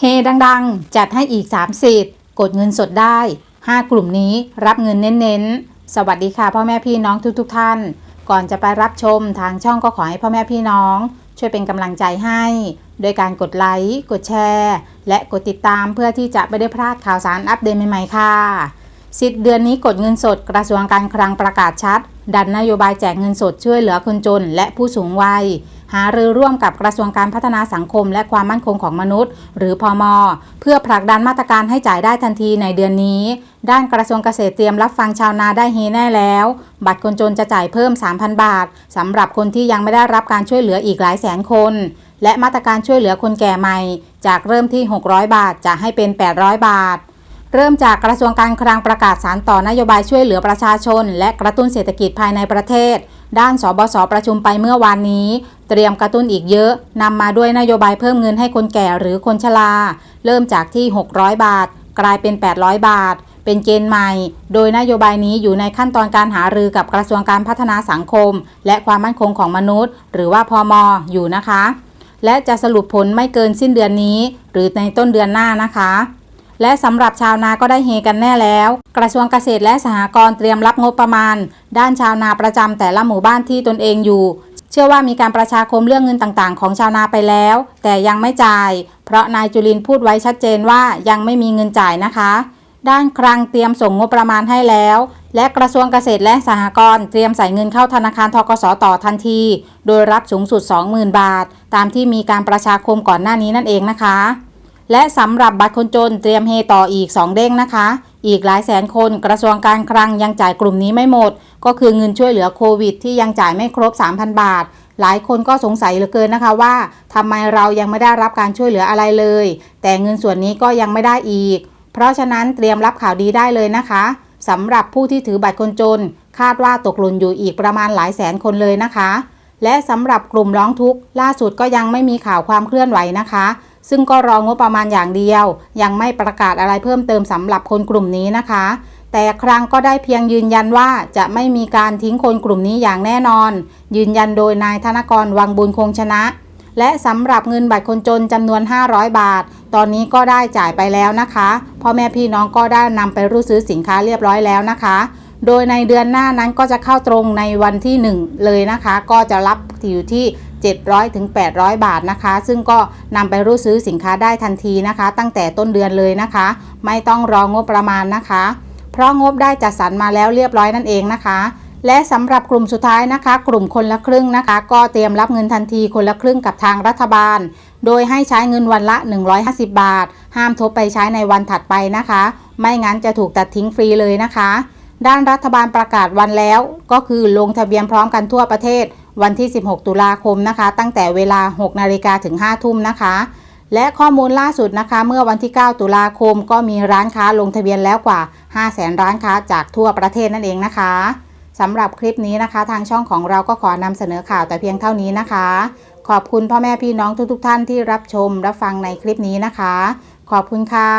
เฮดังๆ จัดให้อีก3สิทธ์กดเงินสดได้ 5 กลุ่มนี้รับเงินเน้นๆ สวัสดีค่ะพ่อแม่พี่น้องทุกๆทท่าน ก่อนจะไปรับชมทางช่องก็ขอให้พ่อแม่พี่น้อง ช่วยเป็นกำลังใจให้ โดยการกดไลค์ กดแชร์ และกดติดตามเพื่อที่จะไม่ได้พลาดข่าวสารอัปเดตใหม่ๆค่ะสิทธิ์เดือนนี้กดเงินสดกระทรวงการคลังประกาศชัด ดันนโยบายแจกเงินสดช่วยเหลือคนจนและผู้สูงวัย หารือร่วมกับกระทรวงการพัฒนาสังคม และความมั่นคงของมนุษย์ หรือพอมเพื่อผลักดันมาตรการให้จ่ายได้ทันทีในเดือนนี้ ด้านกระทรวงเกษตรเตรียมรับฟังชาวนาได้เฮแน่แล้ว บัตรคนจนจะจ่ายเพิ่ม 3,000 บาทสำหรับคนที่ยังไม่ได้รับการช่วยเหลืออีกหลายแสนคน และมาตรการช่วยเหลือคนแก่ใหม่ จากเริ่มที่ 600 บาทจะให้เป็น 800 บาทเริ่มจากกระทรวงการคลังประกาศสารต่อนโยบายช่วยเหลือประชาชน และกระตุ้นเศรษฐกิจภายในประเทศ ด้านสบศประชุมไปเมื่อวานนี้ เตรียมกระตุ้นอีกเยอะนำมาด้วยนโยบายเพิ่มเงินให้คนแก่หรือคนชรา เริ่มจากที่ 600 บาท กลายเป็น 800 บาท เป็นเกณฑ์ใหม่ โดยนโยบายนี้อยู่ในขั้นตอนการหารือกับกระทรวงการพัฒนาสังคม และความมั่นคงของมนุษย์ หรือว่าพอมอยู่นะคะ และจะสรุปผลไม่เกินสิ้นเดือนนี้ หรือในต้นเดือนหน้านะคะและสำหรับชาวนาก็ได้เฮกันแน่แล้ว กระทรวงเกษตรและสหกรณ์เตรียมรับงบประมาณ ด้านชาวนาประจำแต่ละหมู่บ้านที่ตนเองอยู่ ชื่อว่ามีการประชาคมเรื่องเงินต่างๆ ของชาวนาไปแล้ว แต่ยังไม่จ่าย เพราะนายจุลินพูดไว้ชัดเจนว่ายังไม่มีเงินจ่ายนะคะ ด้านคลังเตรียมส่งงบประมาณให้แล้ว และกระทรวงเกษตรและสหกรณ์เตรียมใส่เงินเข้าธนาคารทกสต่อทันที โดยรับสูงสุด 20,000 บาท ตามที่มีการประชาคมก่อนหน้านี้นั่นเองนะคะ และสำหรับบัตรคนจนเตรียมเฮต่ออีก 2 เด้งนะคะ อีกหลายแสนคนกระทรวงการคลังยังจ่ายกลุ่มนี้ไม่หมด ก็คือเงินช่วยเหลือโควิด ที่ยังจ่ายไม่ครบ 3,000 บาท หลายคนก็สงสัยเหลือเกินนะคะว่าทำไมเรายังไม่ได้รับการช่วยเหลืออะไรเลย แต่เงินส่วนนี้ก็ยังไม่ได้อีก เพราะฉะนั้นเตรียมรับข่าวดีได้เลยนะคะสำหรับผู้ที่ถือบัตรคนจน คาดว่าตกหล่นอยู่อีกประมาณหลายแสนคนเลยนะคะ และสำหรับกลุ่มร้องทุกข์ล่าสุดก็ยังไม่มีข่าวความเคลื่อนไหวนะคะ ซึ่งก็รองบประมาณอย่างเดียว ยังไม่ประกาศอะไรเพิ่มเติมสำหรับคนกลุ่มนี้นะคะ แต่ครั้งก็ได้เพียงยืนยันว่าจะไม่มีการทิ้งคนกลุ่มนี้อย่างแน่นอน ยืนยันโดยนายธนกรวังบุญคงชนะ และสำหรับเงินบัตรคนจนจำนวน 500 บาท ตอนนี้ก็ได้จ่ายไปแล้วนะคะพ่อแม่พี่น้องก็ได้นำไปรู้ซื้อสินค้าเรียบร้อยแล้วนะคะโดยในเดือนหน้านั้นก็จะเข้าตรงในวันที่ 1 เลยนะคะ ก็จะรับอยู่ที่ 700ถึง800 บาทนะคะ ซึ่งก็นำไปรู้ซื้อสินค้าได้ทันทีนะคะ ตั้งแต่ต้นเดือนเลยนะคะ ไม่ต้องรองบประมาณนะคะ เพราะงบได้จัดสรรมาแล้วเรียบร้อยนั่นเองนะคะและสำหรับกลุ่มสุดท้ายนะคะ กลุ่มคนละครึ่งนะคะ ก็เตรียมรับเงินทันทีคนละครึ่งกับทางรัฐบาล โดยให้ใช้เงินวันละ 150 บาท ห้ามทบไปใช้ในวันถัดไปนะคะ ไม่งั้นจะถูกตัดทิ้งฟรีเลยนะคะ ด้านรัฐบาลประกาศวันแล้ว ก็คือลงทะเบียนพร้อมกันทั่วประเทศ วันที่ 16 ตุลาคมนะคะ ตั้งแต่เวลา 6 นาฬิกาถึง 5 ทุ่มนะคะ และข้อมูลล่าสุดนะคะ เมื่อวันที่ 9 ตุลาคม ก็มีร้านค้าลงทะเบียนแล้วกว่า 5 0 0แสนร้านค้าจากทั่วประเทศนั่นเองนะคะสำหรับคลิปนี้นะคะ ทางช่องของเราก็ขอนำเสนอข่าวแต่เพียงเท่านี้นะคะ ขอบคุณพ่อแม่พี่น้องทุกๆทท่านที่รับชมรับฟังในคลิปนี้นะคะ ขอบคุณค่ะ